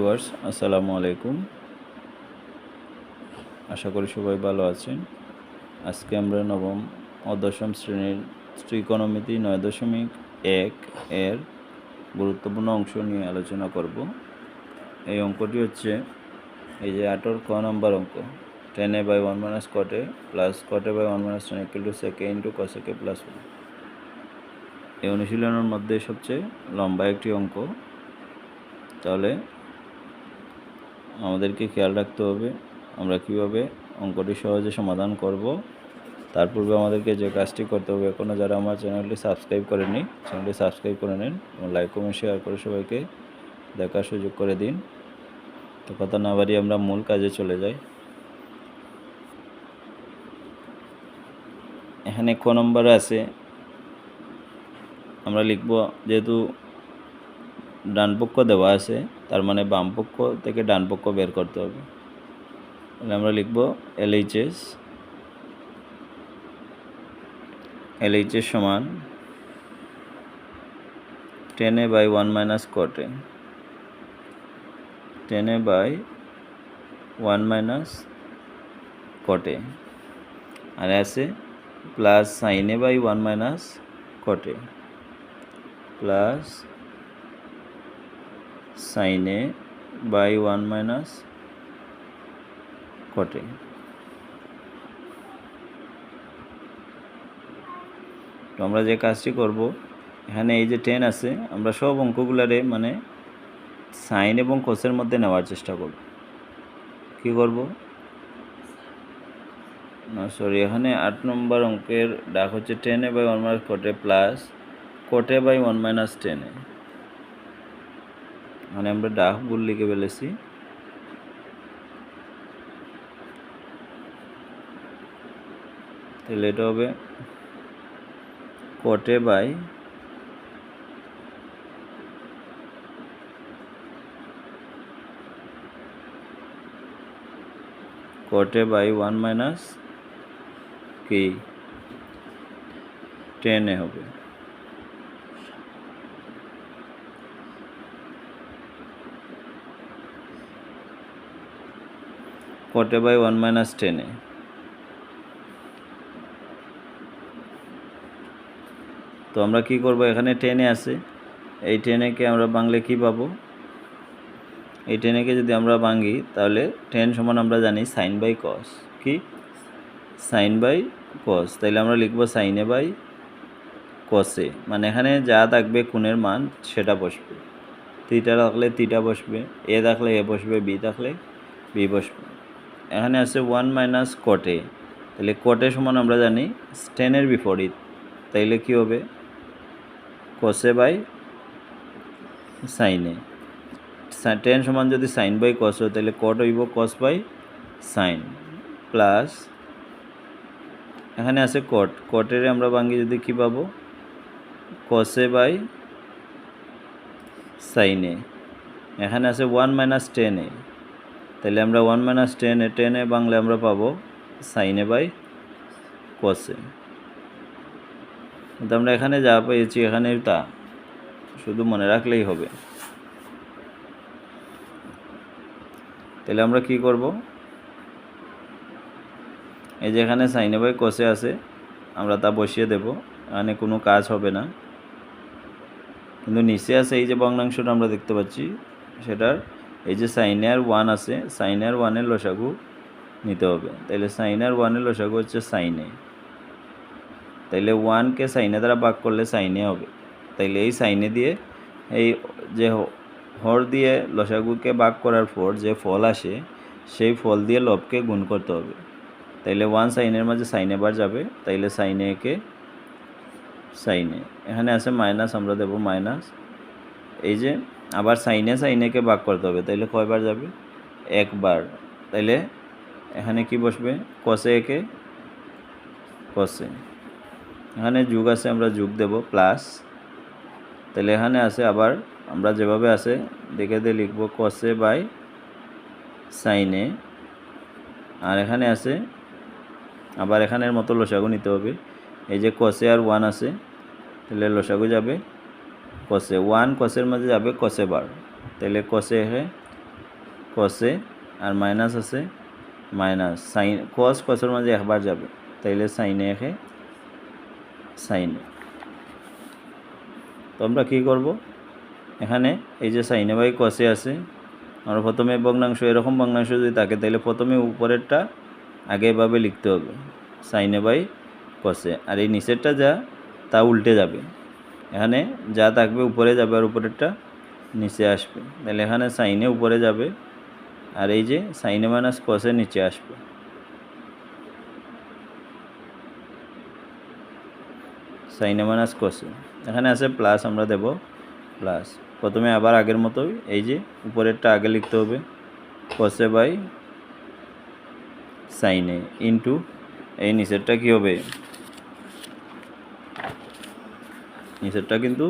Viewers, আসসালামু আলাইকুম। আশা করি সবাই ভালো আছেন। আজকে আমরা নবম ও দশম শ্রেণির ত্রিকোণমিতি নয় দশমিক এক এর গুরুত্বপূর্ণ অংশ নিয়ে আলোচনা করব। এই অঙ্কটি হচ্ছে এই যে আটর ক নম্বর অঙ্ক। Tan A by one minus cot A plus cot A by one minus tan equal to sec A into cosec A plus one এই অনুশীলনের মধ্যে সবচেয়ে লম্বা একটি অঙ্ক। তাহলে আমাদেরকে খেয়াল রাখতে হবে, আমরা কীভাবে অঙ্কটি সহজে সমাধান করব। তার পূর্বে আমাদেরকে যে কাজটি করতে হবে, এখনও যারা আমার চ্যানেলটি সাবস্ক্রাইব করেনি চ্যানেলটি সাবস্ক্রাইব করে নিন এবং লাইক কমেন্ট শেয়ার করে সবাইকে দেখার সুযোগ করে দিন। তো কথা না বাড়িয়ে আমরা মূল কাজে চলে যাই। এখানে ক নম্বর আছে, আমরা লিখব, যেহেতু ডান পক্ষ দেওয়া আছে, তার মানে বাম পক্ষ থেকে ডান পক্ষ বের করতে হবে। তাহলে আমরা লিখব এলএইচএস এলএইচএস সমান tan A by one minus cot A tan A by one minus cot A আর আছে plus sine A by one minus cot A plus sine A by one minus cot A তো আমরা যে কাজটি করব, এখানে এই যে টেন আছে, আমরা সব অঙ্কগুলারে মানে সাইন এবং কোসের মধ্যে নেওয়ার চেষ্টা করব। কি করব? না সরি এখানে আট নম্বর অঙ্কের ডাক হচ্ছে tan A by one minus cot A plus cot A by one minus tan A মানে আমরা ডাক ভুল লিখে ফেলেছি। তাহলে এটা হবে কোটে বাই কোটে বাই ওয়ান মাইনাস কি টেনে হবে। কোটে বাই ওয়ান মাইনাস টেনে তো আমরা কি করব? এখানে টেনে আছে। এই টেনেকে আমরা বাংলে কি পাবো? এই টেনেকে যদি আমরা ভাঙি, তাহলে টেন সমান আমরা জানি সাইন বাই কস কি? সাইন বাই কস তাইলে আমরা লিখব সাইনে বাই কসে মানে এখানে যা থাকবে কোণের মান, সেটা বসবে। তিটা থাকলে তিটা বসবে। এ থাকলে এ বসবে। বি থাকলে বি বসবে। এখানে আছে ওয়ান মাইনাস কটে তাহলে কটে সমান আমরা জানি টেনের বিপরীত। তাইলে কি হবে? কসে বাই সাইনে টেন সমান যদি সাইন বাই কস হয়, তাহলে কট হইব কস বাই সাইন প্লাস এখানে আছে কট কটের আমরা ভাঙ্গি যদি কি পাবো? কসে বাই সাইনে এখানে আছে ওয়ান মাইনাস টেনে তাহলে আমরা ওয়ান মাইনাস টেনে টেনে বাংলা আমরা পাবো সাইনে বাই কসে কিন্তু আমরা এখানে যা পেয়েছি এখানে তা শুধু মনে রাখলেই হবে। তাহলে আমরা কি করব? এই যে এখানে সাইনে বাই কষে আছে, আমরা তা বসিয়ে দেব। এখানে কোনো কাজ হবে না। কিন্তু নিচে আছে এই যে ভগ্নাংশটা আমরা দেখতে পাচ্ছি, সেটার এই যে সাইনার ওয়ান আছে, সাইনার ওয়ানের লসাগু নিতে হবে। তাইলে সাইনার ওয়ানের লসাগু হচ্ছে সাইনে। তাইলে ওয়ানকে সাইনে দ্বারা ভাগ করলে সাইনে হবে। তাইলে এই সাইনে দিয়ে এই যে হর দিয়ে লসাগুকে ভাগ করার পর যে ফল আসে, সেই ফল দিয়ে লবকে গুণ করতে হবে। তাইলে ওয়ান সাইনের মাঝে সাইনে বার যাবে, তাইলে সাইনে একে সাইনে। এখানে আছে মাইনাস, আমরা দেব মাইনাস। এই যে আবার সাইনে সাইনেকে ভাগ করতে হবে, তাইলে কয়বার যাবে? একবার। তাইলে এখানে কি বসবে? কষে একে কষে এখানে যুগ আছে, আমরা যুগ দেব প্লাস তাহলে এখানে আছে আবার, আমরা যেভাবে আছে, দেখে দিয়ে লিখব কষে বাই সাইনে আর এখানে আছে, আবার এখানের মতো লসাগু নিতে হবে। এই যে কষে আর ওয়ান আছে তাহলে লসাগু যাবে কষে ওয়ান কষের মাঝে যাবে কষে বার তাহলে কষে হে কসে আর মাইনাস আছে মাইনাস সাইন কস কসের মাঝে একবার যাবে। তাইলে সাইনে একে সাইনে তো আমরা কী করব? এখানে এই যে সাইনে বাই কসে আছে, আমরা প্রথমে ভগ্নাংশ, এরকম ভগ্নাংশ যদি থাকে, তাহলে প্রথমে উপরেরটা আগে এভাবে লিখতে হবে সাইনে বাই কসে আর এই নিচেরটা যা, তা উল্টে যাবে। এখানে যা থাকবে উপরে যাবে আর উপরেরটা নিচে আসবে। তাহলে এখানে সাইনে উপরে যাবে আর এই যে সাইনে মাইনাস কসে নিচে আসবে। সাইনে মাইনাস কসে এখানে আছে প্লাস আমরা দেব প্লাস প্রথমে আবার আগের মতোই এই যে উপরেরটা আগে লিখতে হবে কসে বাই সাইনে ইনটু এই নিচেরটা কী হবে? নিচেরটা কিন্তু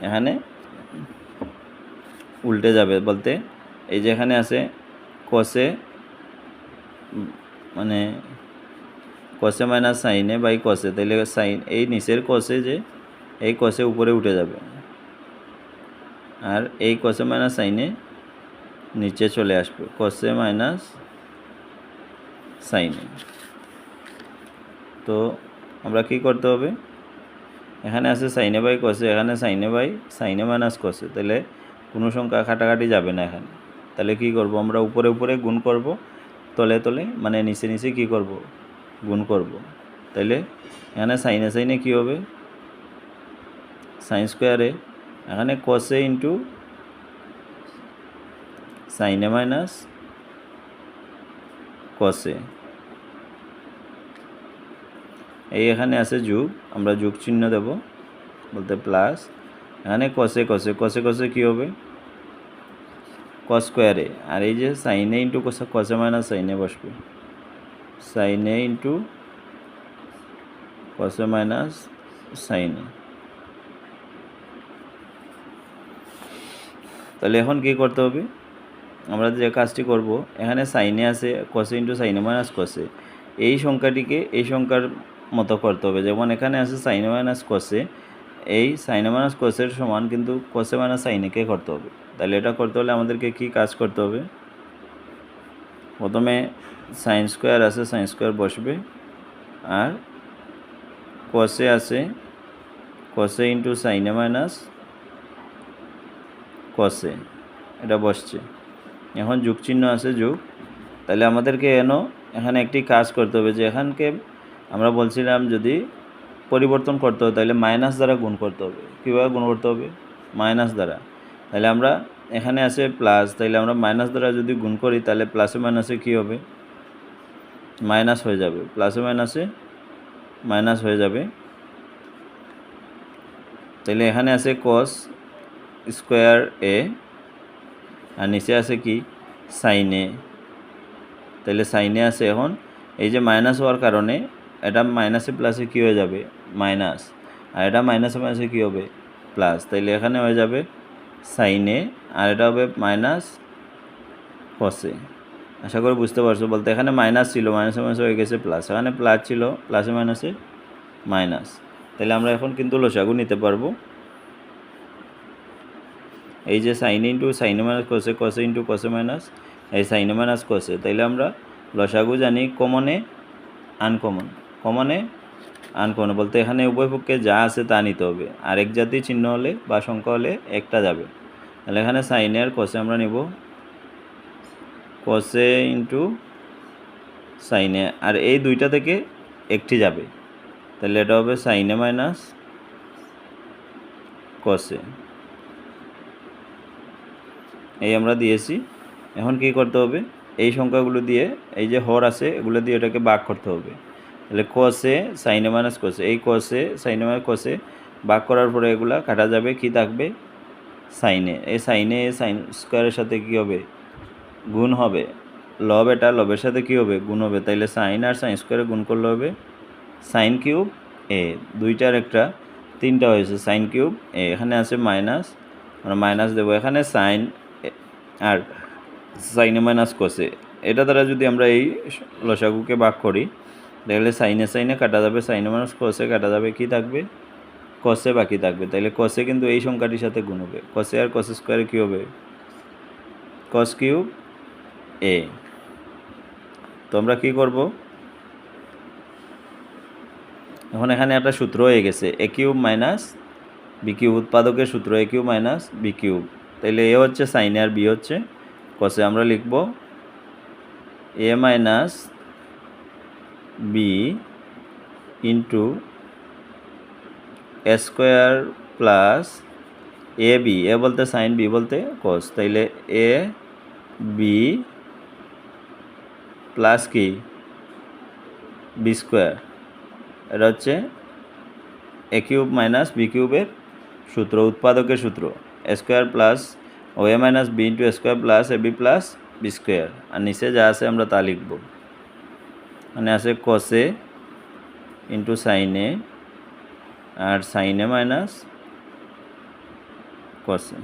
এখানে উল্টে যাবে বলতে এই যে এখানে আছে উম, মানে কসে মাইনাস সাইনে বাই কসে তাহলে সাইন এই নিচের কষে যে এই কষে উপরে উঠে যাবে। আর এই কসে মাইনাস সাইনে নিচে চলে আসবে কষে মাইনাস সাইনে তো আমরা কি করতে হবে? এখানে আছে সাইনে বাই কসে, এখানে সাইনে বাই, সাইনে মাইনাস কসে। তাহলে কোনো সংখ্যা খাটাখাটি যাবে না এখানে। তাহলে কি করব? আমরা উপরে উপরে গুণ করব, তলে তলে মানে নিচে নিচে কি করব? গুণ করব। তাইলে এখানে সাইনে সাইনে কি হবে? সাইন স্কোয়ারে এখানে কসে ইন্টু সাইনে মাইনাস কসে। এই এখানে আছে যুগ, আমরা যুগ চিহ্ন দেব, বলতে প্লাস এখানে কসে কসে কসে কষে কী হবে? কস স্কোয়ারে আর এই যে সাইনে ইন্টু কসে কসে মাইনাস সাইনে বসবে। সাইনে ইন্টু কসে মাইনাস সাইনে তাহলে এখন কি করতে হবে? আমরা যে কাজটি করব, এখানে সাইনে আছে কসে ইন্টু সাইনে মাইনাস কসে এই সংখ্যাটিকে, এই সংখ্যার মতো করতে হবে। যেমন এখানে আছে সাইনে মাইনাস কসে এই সাইনে মাইনাস কসের সমান কিন্তু কসে মাইনাস সাইনেকে করতে হবে। তাহলে এটা করতে হলে আমাদেরকে কি কাজ করতে হবে? প্রথমে সাইন স্কোয়ার আছে সাইন স্কোয়ার বসবে। আর কসে আছে কসে ইন্টু সাইনে মাইনাস কসে এটা বসছে। এখন যুগ চিহ্ন আছে, যুগ। তাহলে আমাদেরকে এন এখানে একটি কাজ করতে হবে যে এখানকে আমরা বলছিলাম যদি পরিবর্তন করতে হবে তাহলে মাইনাস দ্বারা গুণ করতে হবে। কীভাবে গুণ করতে হবে? মাইনাস দ্বারা। তাহলে আমরা এখানে আছে প্লাস তাহলে আমরা মাইনাস দ্বারা যদি গুণ করি, তাহলে প্লাসে মাইনাসে কী হবে? মাইনাস হয়ে যাবে। প্লাসে মাইনাসে মাইনাস হয়ে যাবে। তাহলে এখানে আছে কস স্কোয়ার এ আর নিচে আছে কি? সাইনে তাহলে সাইনে আছে এখন। এই যে মাইনাস হওয়ার কারণে এটা মাইনাসে প্লাসে কী হয়ে যাবে? মাইনাস আর এটা মাইনাসে মাইনাসে কী হবে? প্লাস তাইলে এখানে হয়ে যাবে সাইনে আর এটা হবে মাইনাস কসে আশা করি বুঝতে পারছ। বলতে এখানে মাইনাস ছিল মাইনাসে মাইনাসে হয়ে গেছে প্লাস এখানে প্লাস ছিল প্লাসে মাইনাসে মাইনাস তাহলে আমরা এখন কিন্তু লসাগু নিতে পারব। এই যে সাইন ইন্টু সাইনে মাইনাস কসে কসে ইন্টু কসে মাইনাস এই সাইনে মাইনাস কসে তাইলে আমরা লসাগু জানি কমনে আনকমন কমনে আনকমন বলতে এখানে উভয় পক্ষে যা আছে তা নিতে হবে। আর এক জাতি চিহ্ন হলে বা সংখ্যা হলে একটা যাবে। তাহলে এখানে সাইনে আর কসে আমরা নিব। কসে ইন্টু সাইনে আর এই দুইটা থেকে একটি যাবে। তাহলে এটা হবে সাইনে মাইনাস কসে এই আমরা দিয়েছি। এখন কি করতে হবে? এই সংখ্যাগুলো দিয়ে, এই যে হর আছে, এগুলো দিয়ে এটাকে ভাগ করতে হবে। তাহলে কসে সাইনে মাইনাস কসে এই কসে সাইনে মাইনাস কসে ভাগ করার পরে এগুলা কাটা যাবে, কি থাকবে? সাইনে। এই সাইনে সাইন স্কোয়ারের সাথে কি হবে? গুণ হবে। লব এটা লবের সাথে কি হবে? গুণ হবে। তাইলে সাইন আর সাইন স্কোয়ারে গুণ করলে হবে সাইন কিউব এ। দুইটার একটা, তিনটা হয়েছে, সাইন কিউব এ। এখানে আছে মাইনাস, আমরা মাইনাস দেবো। এখানে সাইন আর সাইনে মাইনাস কষে। এটা দ্বারা যদি আমরা এই লসাগুকে ভাগ করি তাহলে সাইনে সাইনে কাটা যাবে, সাইনে মাইনাস কষে কাটা যাবে, কি থাকবে? কষে বাকি থাকবে। তাহলে কষে কিন্তু এই সংখ্যাটির সাথে গুণ হবে। কষে আর কষে স্কোয়ারে কী হবে? কস কিউব এ তো আমরা কী করব? এখন এখানে একটা সূত্র হয়ে গেছে। A cube minus B cube উৎপাদকের সূত্র A cube minus B cube তাইলে এ হচ্ছে সাইনে আর বি হচ্ছে কসে আমরা লিখব A minus B into square plus A B A বলতে সাইন বি বলতে কস তাইলে এ বি প্লাস কি? বি স্কোয়ার এটা হচ্ছে এ কিউব মাইনাস বি কিউবের সূত্র, উৎপাদকের সূত্র square plus O A minus B into square plus A B plus B square আর নিচে যা আছে আমরা তা লিখব। মানে আছে কসে ইন্টু সাইনে আর সাইনে মাইনাস কসে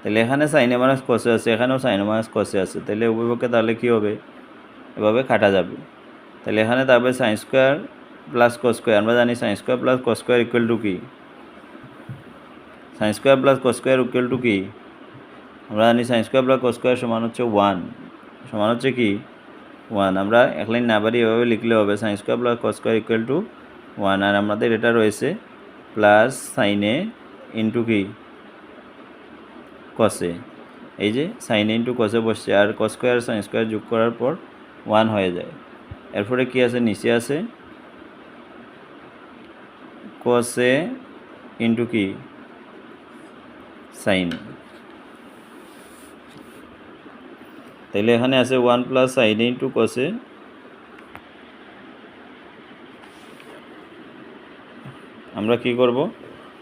তাহলে এখানে সাইনে মাইনাস কসে আছে, এখানেও সাইনে মাইনাস কসে আছে। তাহলে উভয়পক্ষে তাহলে কী হবে? এভাবে কাটা যাবে। তাহলে এখানে তারপরে sine square plus cos square আমরা জানি sine square plus cos square equal to কি? Sine square plus cos square equal to কি? আমরা জানি sine square plus cos square সমান হচ্ছে ওয়ান সমান হচ্ছে কি? ওয়ান আমরা এক লাইন না বাড়ি এভাবে লিখলে হবে। Sine square plus cos square equal to one আর আমাদের এটা রয়েছে প্লাস সাইনে ইন্টু কি কসে এই যে সাইন ইন্টু কসে বসছে। আর কস স্কোয়ার সাইন স্কোয়ার যোগ করার পর ওয়ান হয়ে যায়। এরপরে কি আছে? নিচে আছে কসে ইন্টু কি সাইন তাইলে এখানে আছে ওয়ান প্লাস সাইন ইন্টু কসে। আমরা কি করব?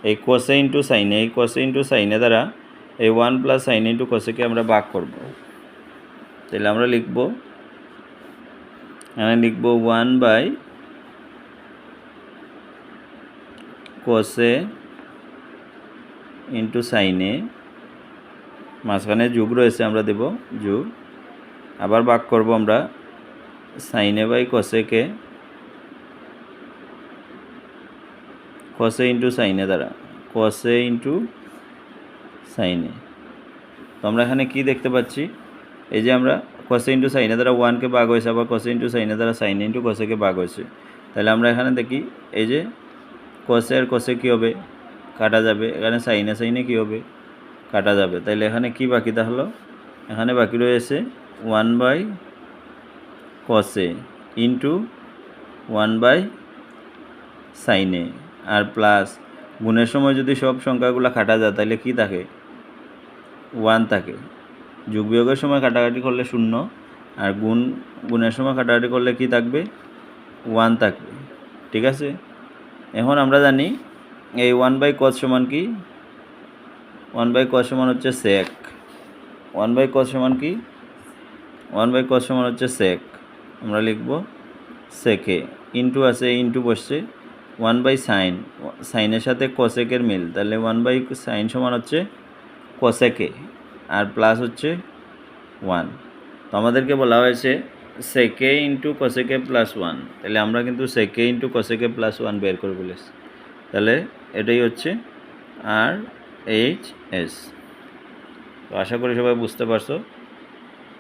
এই কোসে ইন্টু সাইনে এই কোসে ইন্টু সাইনে দ্বারা এই one plus sine into cosec A আমরা ভাগ করব। তাহলে আমরা লিখব, এখানে লিখব ওয়ান বাই কোসে ইন্টু সাইনে মাঝখানে যুগ রয়েছে আমরা দেব, যুগ। আবার ভাগ করব আমরা সাইনে বাই কসেকে কসে ইন্টু সাইনে দ্বারা কসে ইন্টু সাইনে তো আমরা এখানে কি দেখতে পাচ্ছি? এই যে আমরা কসে ইন্টু সাইনে দ্বারা ওয়ানকে ভাগ হয়েছে, আবার কসে ইন্টু সাইনে দ্বারা সাইনে ইন্টু কসেকে ভাগ হয়েছে। তাহলে আমরা এখানে দেখি, এই যে কসে আর কসে কী হবে? কাটা যাবে। এখানে সাইনে সাইনে কী হবে? কাটা যাবে। তাহলে এখানে কি বাকি তাহলো? এখানে বাকি রয়েছে one by cos A into one by sine A R plus গুণের সময় যদি সব সংখ্যাগুলো কাটা যায়, তাহলে কি থাকে? ওয়ান থাকে। যোগ বিয়োগের সময় কাটাকাটি করলে শূন্য। আর গুণ, গুণের সময় কাটাকাটি করলে কি থাকবে? ওয়ান থাকবে। ঠিক আছে? এখন আমরা জানি এই ওয়ান বাই কস সমান কি? ওয়ান বাই কস সমান হচ্ছে সেক ওয়ান বাই কস সমান কি? ওয়ান বাই কস সমান হচ্ছে সেক আমরা লিখব সেকে ইন্টু আছে ইন্টু বসছে। ওয়ান বাই সাইন সাইনের সাথে কসেকের মিল। তাহলে ওয়ান বাই সাইন সমান হচ্ছে কসেকে আর প্লাস হচ্ছে ওয়ান তো আমাদেরকে বলা হয়েছে সেকে ইন্টু কসেকে প্লাস ওয়ান তাহলে আমরা কিন্তু সেকে ইন্টু কসেকে প্লাস ওয়ান বের করে ফেলেছি তাহলে এটাই হচ্ছে আর এইচ এস তো আশা করি সবাই বুঝতে পারছ।